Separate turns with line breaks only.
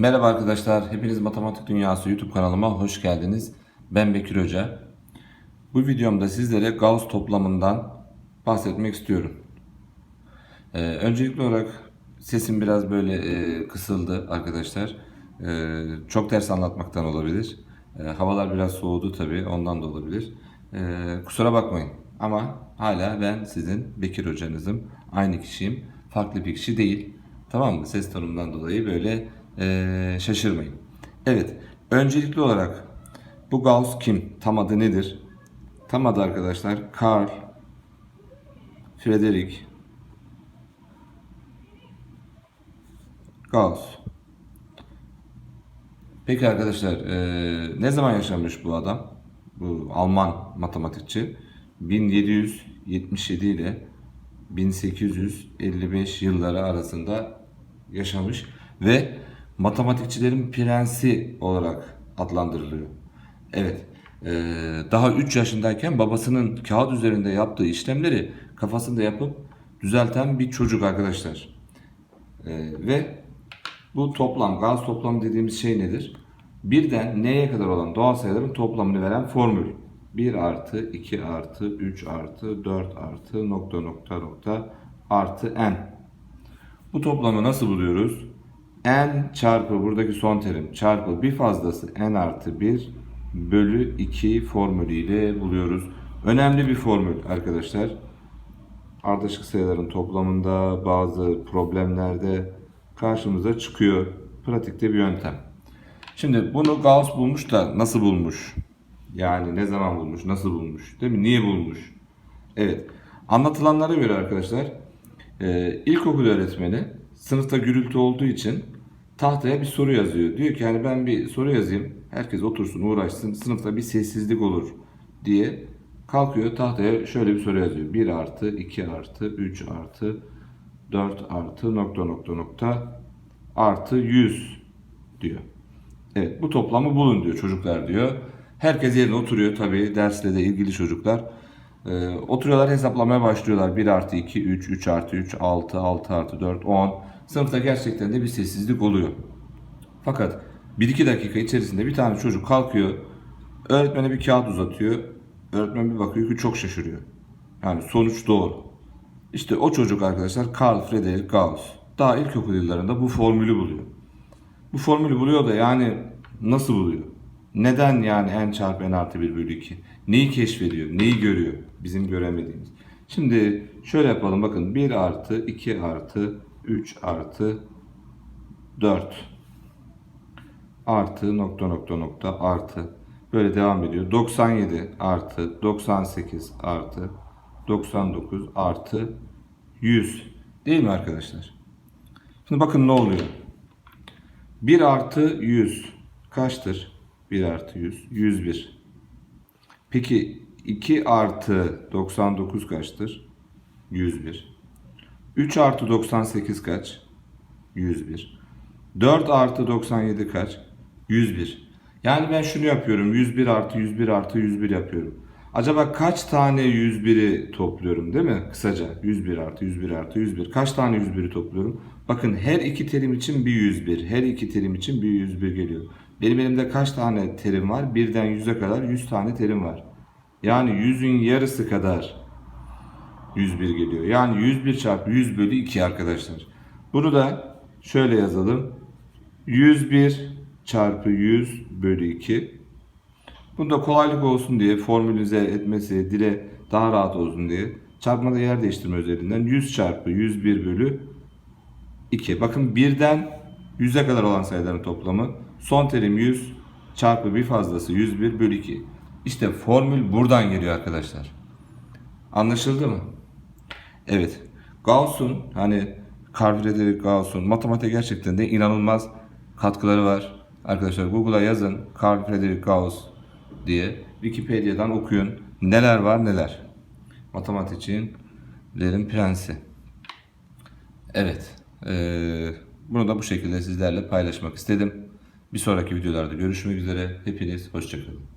Merhaba arkadaşlar, hepiniz Matematik Dünyası YouTube kanalıma hoş geldiniz. Ben Bekir Hoca. Bu videomda sizlere Gauss toplamından bahsetmek istiyorum. Ee, öncelikli olarak sesim biraz böyle e, kısıldı arkadaşlar. Ee, çok ders anlatmaktan olabilir. Ee, havalar biraz soğudu tabii, ondan da olabilir. Ee, kusura bakmayın ama hala ben sizin Bekir Hocanızım. Aynı kişiyim, farklı bir kişi değil. Tamam mı? Ses tonumdan dolayı böyle e, şaşırmayın. Evet, öncelikli olarak bu Gauss kim? Tam adı nedir? Tam adı arkadaşlar Karl Friedrich Gauss. Peki arkadaşlar e, ne zaman yaşamış bu adam? Bu Alman matematikçi 1777 ile 1855 yılları arasında yaşamış ve matematikçilerin prensi olarak adlandırılıyor. Evet, e, daha 3 yaşındayken babasının kağıt üzerinde yaptığı işlemleri kafasında yapıp düzelten bir çocuk arkadaşlar. E, ve bu toplam, gaz toplamı dediğimiz şey nedir? Birden n'ye kadar olan doğal sayıların toplamını veren formül. 1 artı, 2 artı, 3 artı, 4 artı, nokta nokta nokta artı n. Bu toplamı nasıl buluyoruz? N çarpı buradaki son terim çarpı bir fazlası n artı 1 bölü 2 formülüyle buluyoruz. Önemli bir formül arkadaşlar. Ardışık sayıların toplamında bazı problemlerde karşımıza çıkıyor. Pratikte bir yöntem. Şimdi bunu Gauss bulmuş da nasıl bulmuş? Yani ne zaman bulmuş, nasıl bulmuş, değil mi? Niye bulmuş? Evet. Anlatılanlara göre arkadaşlar, e, ilkokul öğretmeni sınıfta gürültü olduğu için tahtaya bir soru yazıyor. Diyor ki yani ben bir soru yazayım, herkes otursun, uğraşsın, sınıfta bir sessizlik olur diye kalkıyor tahtaya şöyle bir soru yazıyor. 1 artı, 2 artı, 3 artı, 4 artı, nokta nokta nokta, artı 100 diyor. Evet bu toplamı bulun diyor çocuklar diyor. Herkes yerine oturuyor tabii dersle de ilgili çocuklar. Ee, oturuyorlar hesaplamaya başlıyorlar. 1 artı 2, 3, 3 artı 3, 6, 6 artı 4, 10. Sınıfta gerçekten de bir sessizlik oluyor. Fakat 1-2 dakika içerisinde bir tane çocuk kalkıyor. Öğretmene bir kağıt uzatıyor. Öğretmen bir bakıyor ki çok şaşırıyor. Yani sonuç doğru. İşte o çocuk arkadaşlar Carl Friedrich Gauss. Daha ilkokul yıllarında bu formülü buluyor. Bu formülü buluyor da yani nasıl buluyor? Neden yani n çarpı n artı 1 bölü 2? Neyi keşfediyor? Neyi görüyor? Bizim göremediğimiz. Şimdi şöyle yapalım bakın 1 artı 2 artı 3 artı 4 artı nokta nokta nokta artı böyle devam ediyor. 97 artı 98 artı 99 artı 100 değil mi arkadaşlar? Şimdi bakın ne oluyor? 1 artı 100 kaçtır? 1 artı 100 101. Peki 2 artı 99 kaçtır? 101. 3 artı 98 kaç? 101. 4 artı 97 kaç? 101. Yani ben şunu yapıyorum. 101 artı 101 artı 101 yapıyorum. Acaba kaç tane 101'i topluyorum değil mi? Kısaca 101 artı 101 artı 101. Kaç tane 101'i topluyorum? Bakın her iki terim için bir 101. Her iki terim için bir 101 geliyor. Benim elimde kaç tane terim var? Birden 100'e kadar 100 tane terim var. Yani 100'ün yarısı kadar 101 geliyor. Yani 101 çarpı 100 bölü 2 arkadaşlar. Bunu da şöyle yazalım. 101 çarpı 100 bölü 2. Bunda kolaylık olsun diye formülize etmesi, dile daha rahat olsun diye çarpmada yer değiştirme üzerinden 100 çarpı 101 bölü 2. Bakın birden 100'e kadar olan sayıların toplamı. Son terim 100 çarpı bir fazlası 101 bölü 2. İşte formül buradan geliyor arkadaşlar. Anlaşıldı mı? Evet. Gauss'un hani Carl Friedrich Gauss'un matematiğe gerçekten de inanılmaz katkıları var. Arkadaşlar Google'a yazın Carl Friedrich Gauss diye Wikipedia'dan okuyun. Neler var neler. Matematikçilerin prensi. Evet. eee, bunu da bu şekilde sizlerle paylaşmak istedim. Bir sonraki videolarda görüşmek üzere. Hepiniz hoşçakalın.